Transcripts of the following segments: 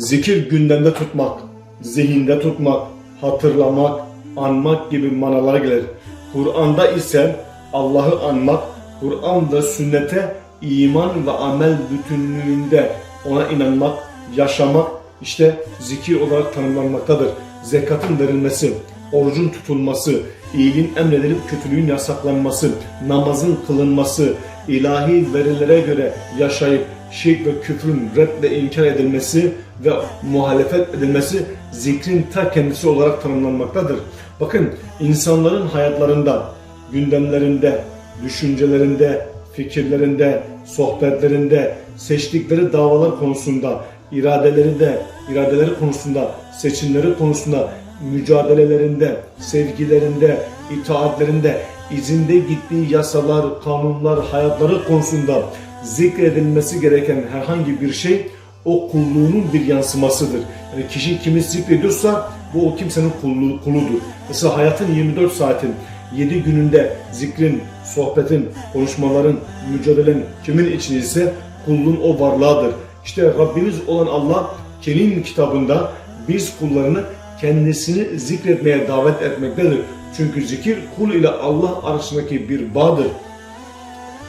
Zikir gündemde tutmak, zihinde tutmak, hatırlamak, anmak gibi manalara gelir. Kur'an'da ise Allah'ı anmak, Kur'an'da sünnete iman ve amel bütünlüğünde ona inanmak, yaşamak işte zikir olarak tanımlanmaktadır. Zekatın verilmesi, orucun tutulması, iyiliğin emredilip kötülüğün yasaklanması, namazın kılınması, ilahi verilere göre yaşayıp şirk ve küfrün redle inkar edilmesi ve muhalefet edilmesi zikrin ta kendisi olarak tanımlanmaktadır. Bakın insanların hayatlarında, gündemlerinde, düşüncelerinde, fikirlerinde, sohbetlerinde, seçtikleri davalar konusunda, iradelerinde, iradeleri konusunda, seçimleri konusunda, mücadelelerinde, sevgilerinde, itaatlerinde, izinde gittiği yasalar, kanunlar, hayatları konusunda zikredilmesi gereken herhangi bir şey o kulluğunun bir yansımasıdır. Yani kişi kimi zikrediyorsa bu o kimsenin kulluğu, kuludur. Mesela hayatın 24 saatin 7 gününde zikrin, sohbetin, konuşmaların, mücadelenin kimin için ise kulluğun o varlığıdır. İşte Rabbimiz olan Allah Kerim kitabında biz kullarını kendisini zikretmeye davet etmektedir. Çünkü zikir kul ile Allah arasındaki bir bağdır.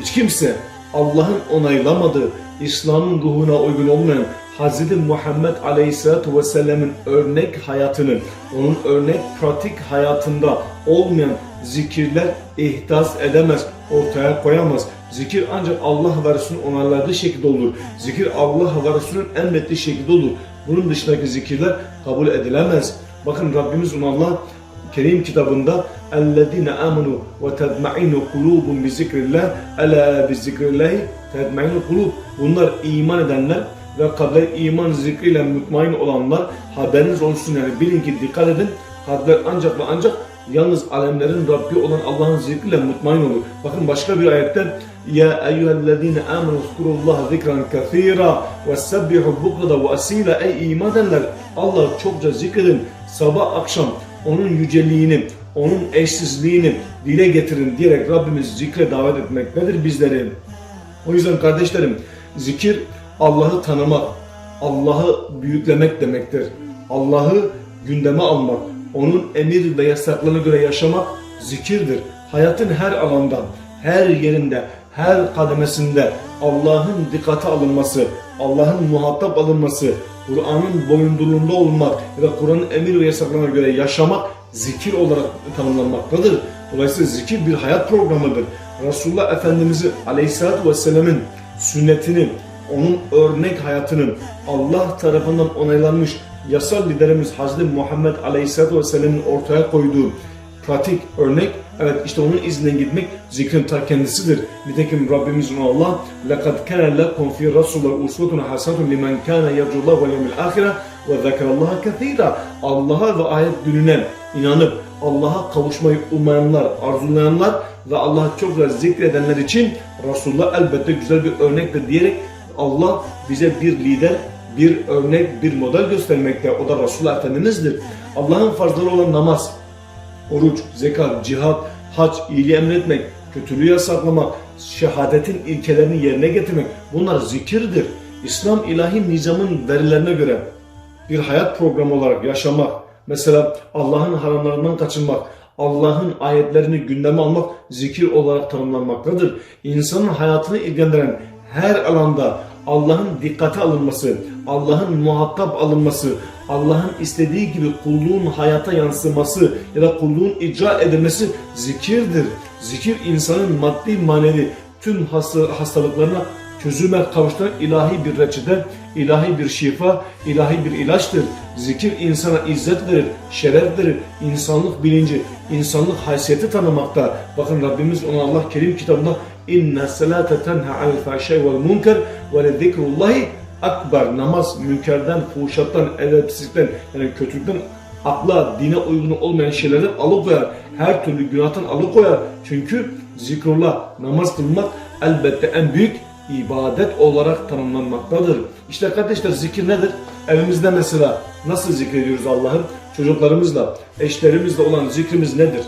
Hiç kimse Allah'ın onaylamadığı, İslam'ın ruhuna uygun olmayan Hz. Muhammed Aleyhisselatü Vesselam'ın örnek hayatını, onun örnek pratik hayatında olmayan zikirler ihdas edemez, ortaya koyamaz. Zikir ancak Allah ve Resulünün onayladığı şekilde olur. Zikir Allah ve Resulünün emrettiği şekilde olur. Bunun dışındaki zikirler kabul edilemez. Bakın Rabbimiz Allah Kerim kitabında اَلَّذ۪ينَ آمَنُوا وَتَدْمَعِنُ قُلُوبٌ بِذِكْرِ اللّٰهِ اَلَا بِذِكْرِ اللّٰهِ تَدْمَعِنُ قُلُوبٌ Bunlar iman edenler ve kalpler iman zikriyle mutmain olanlar haberiniz olsun yani bilin ki dikkat edin kalpler ancak ve ancak yalnız alemlerin Rabbi olan Allah'ın zikriyle mutmain olur. Bakın başka bir ayette ya eyyühellezine amenu zkurullaha zikran kathira ve sebbihu bukrada ve asila ey iman edenler Allah çokça zikredin sabah akşam onun yüceliğini, onun eşsizliğini dile getirin diyerek Rabbimiz zikre davet etmektedir bizleri. O yüzden kardeşlerim zikir Allah'ı tanımak, Allah'ı büyüklemek demektir. Allah'ı gündeme almak, onun emir ve yasaklarına göre yaşamak zikirdir. Hayatın her alanda, her yerinde, her kademesinde Allah'ın dikkate alınması, Allah'ın muhatap alınması, Kur'an'ın boyunduruluğunda olmak da Kur'an'ın emir ve yasaklarına göre yaşamak zikir olarak tanımlanmaktadır. Dolayısıyla zikir bir hayat programıdır. Resulullah Efendimiz'i Aleyhisselatü Vesselam'ın sünnetini, onun örnek hayatının Allah tarafından onaylanmış yasal liderimiz Hazreti Muhammed Aleyhisselatü Vesselam'ın ortaya koyduğu pratik örnek evet işte onun izinden gitmek zikrin ta kendisidir. Nitekim Rabbimiz Allah لَقَدْ كَانَ لَكُمْ فِي رَسُولَ اُسْوَةٌ حَسَنَةٌ لِمَنْ كَانَ يَرْجُ اللّٰهُ وَالْيَوْمِ الْآخِرَةِ وَذَكَرَ اللّٰهَ كَثِيرًا Allah'a ve ayet gününe inanıp Allah'a kavuşmayı umayanlar, arzulayanlar ve Allah'ı çok güzel zikredenler için Resulullah elbette güzel bir örnektir diyerek Allah bize bir lider, bir örnek, bir model göstermekte. O da Resulullah Efendimiz'dir. Allah'ın farzları olan namaz, oruç, zekat, cihat, hac, iyiliği emretmek, kötülüğü yasaklamak, şehadetin ilkelerini yerine getirmek bunlar zikirdir. İslam ilahi nizamın verilerine göre bir hayat programı olarak yaşamak, mesela Allah'ın haramlarından kaçınmak, Allah'ın ayetlerini gündeme almak zikir olarak tanımlanmaktadır. İnsanın hayatını ilgilendiren her alanda Allah'ın dikkate alınması, Allah'ın muhatap alınması, Allah'ın istediği gibi kulluğun hayata yansıması ya da kulluğun icra edilmesi zikirdir. Zikir insanın maddi manevi tüm hasta- hastalıklarına çözüme kavuşturan ilahi bir reçete, ilahi bir şifa, ilahi bir ilaçtır. Zikir insana izzet verir, şeref verir, insanlık bilinci, insanlık haysiyeti tanımakta. Bakın Rabbimiz ona Allah Kerim kitabında inna salate tenha anil fahşai vel munker ve le zikrullahi akbar. Namaz münkerden, fuhuşattan, edepsizlikten yani kötülükten akla, dine uygun olmayan şeylerden alıkoyar. Her türlü günahtan alıkoyar. Çünkü zikrullah, namaz kılmak elbette en büyük ibadet olarak tanımlanmaktadır. İşte kardeşler zikir nedir? Evimizde mesela nasıl zikrediyoruz Allah'ı? Çocuklarımızla, eşlerimizle olan zikrimiz nedir?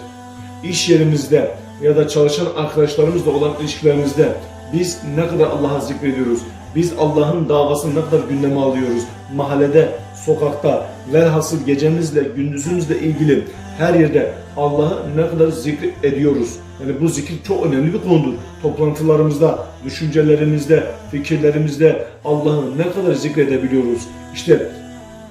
İş yerimizde ya da çalışan arkadaşlarımızla olan ilişkilerimizde biz ne kadar Allah'a zikrediyoruz? Biz Allah'ın davasını ne kadar gündeme alıyoruz. Mahallede, sokakta, velhasıl gecemizle, gündüzümüzle ilgili her yerde Allah'ı ne kadar zikir ediyoruz. Yani bu zikir çok önemli bir konudur. Toplantılarımızda, düşüncelerimizde, fikirlerimizde Allah'ı ne kadar zikredebiliyoruz. İşte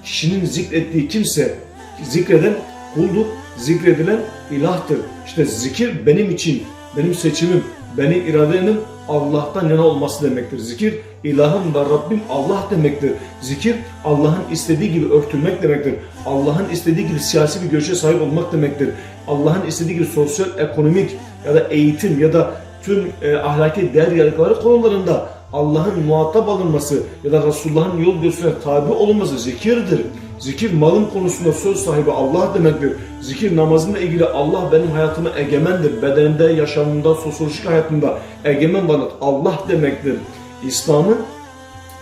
kişinin zikrettiği kimse zikreden kuldur, zikredilen ilahtır. İşte zikir benim için, benim seçimim, benim irademin Allah'tan yana olması demektir. Zikir ilahım ve Rabbim Allah demektir. Zikir Allah'ın istediği gibi örtülmek demektir. Allah'ın istediği gibi siyasi bir görüşe sahip olmak demektir. Allah'ın istediği gibi sosyal, ekonomik ya da eğitim ya da tüm e, ahlaki değer yargıları konularında Allah'ın muhatap alınması ya da Resulullah'ın yol gösteren tabi olunması zikirdir. Zikir malın konusunda söz sahibi Allah demektir. Zikir namazınla ilgili Allah benim hayatıma egemendir. Bedenimde, yaşamımda, sosyolojik hayatımda egemen varlık Allah demektir. İslam'ın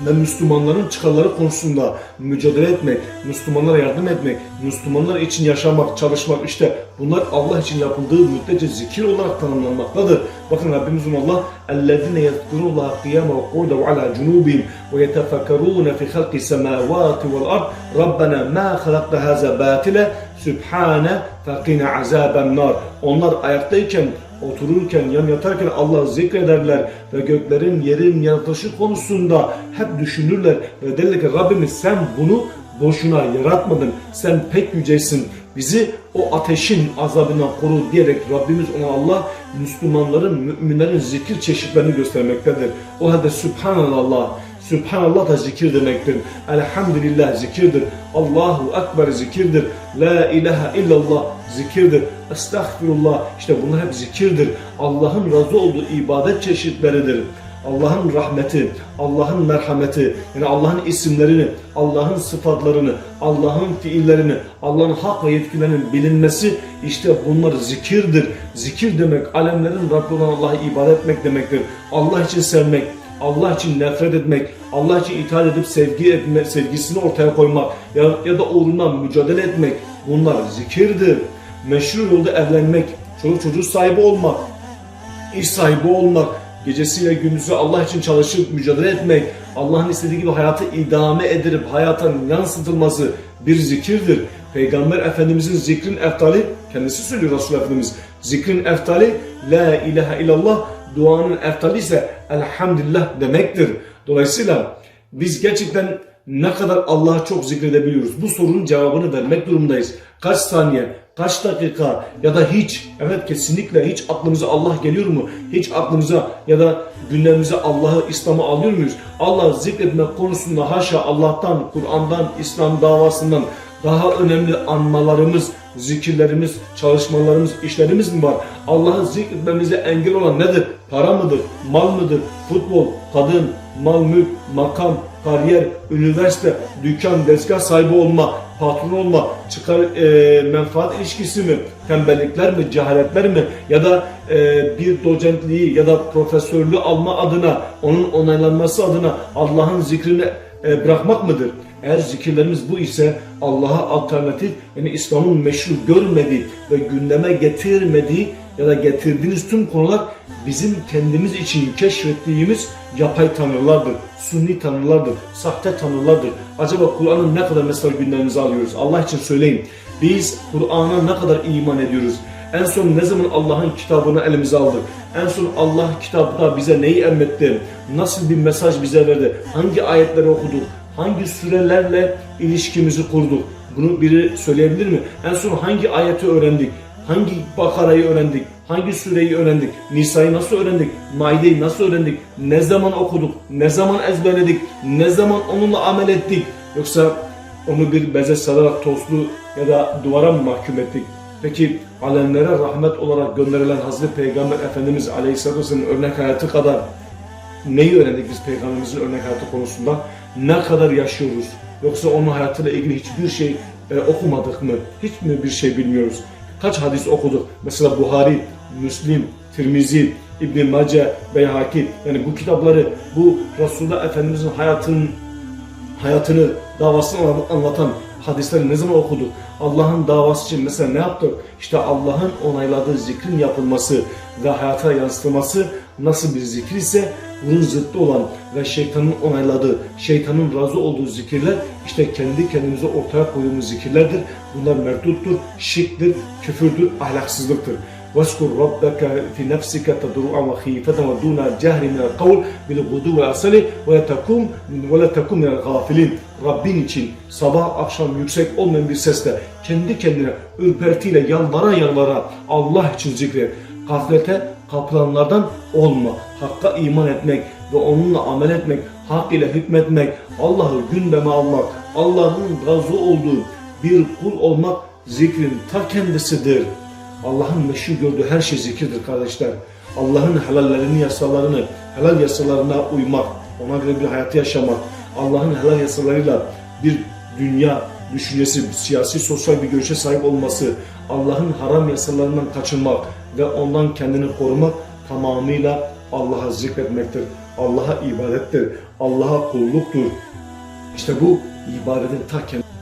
ve Müslümanların çıkarları konusunda mücadele etmek, Müslümanlara yardım etmek, Müslümanlar için yaşamak, çalışmak işte bunlar Allah için yapıldığı müddetçe zikir olarak tanımlanmaktadır. Bakın Rabbimizin Allah اَلَّذِينَ يَذْكُرُوا اللّٰهَ قِيَامًا وَقُعُودًا وَعَلَى جُنُوبِهِمْ وَيَتَفَكَّرُونَ فِي خَلْقِ السَّمَاوَاتِ وَالْأَرْضِ رَبَّنَا مَا خَلَقْتَ هَذَا بَاطِلًا Sübhane fekine azaben nar. Onlar ayaktayken, otururken, yan yatarken Allah zikrederler ve göklerin, yerin yaratılışı konusunda hep düşünürler ve derler ki Rabbimiz sen bunu boşuna yaratmadın. Sen pek yücesin. Bizi o ateşin azabından koru diyerek Rabbimiz ona Allah Müslümanların, müminlerin zikir çeşitlerini göstermektedir. O halde Sübhanallah Subhanallah da zikir demektir. Elhamdülillah zikirdir. Allahu Ekber zikirdir. La ilahe illallah zikirdir. Estağfirullah işte bunlar hep zikirdir. Allah'ın razı olduğu ibadet çeşitleridir. Allah'ın rahmeti, Allah'ın merhameti, yani Allah'ın isimlerini, Allah'ın sıfatlarını, Allah'ın fiillerini, Allah'ın hak ve yetkilerinin bilinmesi işte bunlar zikirdir. Zikir demek alemlerin Rabbi olan Allah'a ibadet etmek demektir. Allah için sevmek, Allah için nefret etmek, Allah için itaat edip sevgi etme, sevgisini ortaya koymak ya, ya da uğruna mücadele etmek bunlar zikirdir. Meşru yolda evlenmek, çocuk çocuğu sahibi olmak, iş sahibi olmak, gecesiyle gündüzü Allah için çalışıp mücadele etmek, Allah'ın istediği gibi hayatı idame edilip hayata yansıtılması bir zikirdir. Peygamber Efendimizin zikrin eftali, kendisi söylüyor Resulullah Efendimiz, zikrin eftali La ilahe illallah, duanın eftali ise elhamdülillah demektir. Dolayısıyla biz gerçekten ne kadar Allah'ı çok zikredebiliyoruz? Bu sorunun cevabını vermek durumundayız. Kaç saniye, kaç dakika ya da hiç, evet kesinlikle hiç aklımıza Allah geliyor mu? Hiç aklımıza ya da gündemimize Allah'ı, İslam'ı alıyor muyuz? Allah zikretmek konusunda haşa Allah'tan, Kur'an'dan, İslam davasından daha önemli anmalarımız, zikirlerimiz, çalışmalarımız, işlerimiz mi var? Allah'ı zikretmemize engel olan nedir? Para mıdır? Mal mıdır? Futbol, kadın, mal mülk, makam, kariyer, üniversite, dükkan, dezgah sahibi olma, patron olma, çıkar e, menfaat ilişkisi mi, tembellikler mi, cehaletler mi ya da e, bir docentliği ya da profesörlüğü alma adına, onun onaylanması adına Allah'ın zikrini e, bırakmak mıdır? Eğer zikirlerimiz bu ise Allah'a alternatif yani İslam'ın meşru görmediği ve gündeme getirmediği ya da getirdiğiniz tüm konular bizim kendimiz için keşfettiğimiz yapay tanrılardır, sunni tanrılardır, sahte tanrılardır. Acaba Kur'an'ın ne kadar mesela gündemimize alıyoruz? Allah için söyleyin. Biz Kur'an'a ne kadar iman ediyoruz? En son ne zaman Allah'ın kitabını elimize aldık? En son Allah kitabında bize neyi emretti? Nasıl bir mesaj bize verdi? Hangi ayetleri okuduk? Hangi sürelerle ilişkimizi kurduk? Bunu biri söyleyebilir mi? En son hangi ayeti öğrendik? Hangi Bakara'yı öğrendik? Hangi sureyi öğrendik? Nisa'yı nasıl öğrendik? Maide'yi nasıl öğrendik? Ne zaman okuduk? Ne zaman ezberledik? Ne zaman onunla amel ettik? Yoksa onu bir beze sararak tozlu ya da duvara mı mahkum ettik? Peki alemlere rahmet olarak gönderilen Hazreti Peygamber Efendimiz Aleyhisselatü Vesselam'ın örnek hayatı kadar neyi öğrendik biz Peygamberimizin örnek hayatı konusunda? Ne kadar yaşıyoruz? Yoksa onun hayatıyla ilgili hiçbir şey e, okumadık mı? Hiç mi bir şey bilmiyoruz? Kaç hadis okuduk? Mesela Buhari, Müslim, Tirmizi, İbn Mace, Beyhaki yani bu kitapları bu Resulullah Efendimizin hayatının hayatını, davasını anlatan hadisleri ne zaman okuduk? Allah'ın davası için mesela ne yaptık? İşte Allah'ın onayladığı zikrin yapılması ve hayata yansıtılması nasıl bir zikir ise bunun zıttı olan ve şeytanın onayladığı, şeytanın razı olduğu zikirler işte kendi kendimize ortaya koyduğumuz zikirlerdir. Bunlar merduttur, şirktir, küfürdür, ahlaksızlıktır. واذكر ربك في نفسك تضرعا وخيفة ودون الجهر من القول بالغدو والأصل ولا تكن ولا تكن من الغافلين Rabbin için sabah akşam yüksek olmayan bir sesle kendi kendine ürpertiyle yalvara yalvara Allah için zikret. Gaflete kapılanlardan olma. Hakka iman etmek ve onunla amel etmek, hak ile hükmetmek, Allah'ı gündeme almak, Allah'ın razı olduğu bir kul olmak zikrin ta kendisidir. Allah'ın meşhur gördüğü her şey zikirdir kardeşler. Allah'ın helallerini, yasalarını, helal yasalarına uymak, ona göre bir hayatı yaşamak, Allah'ın helal yasalarıyla bir dünya düşüncesi, siyasi, sosyal bir görüşe sahip olması, Allah'ın haram yasalarından kaçınmak ve ondan kendini korumak tamamıyla Allah'a zikretmektir. Allah'a ibadettir. Allah'a kulluktur. İşte bu ibadetin ta kendisi.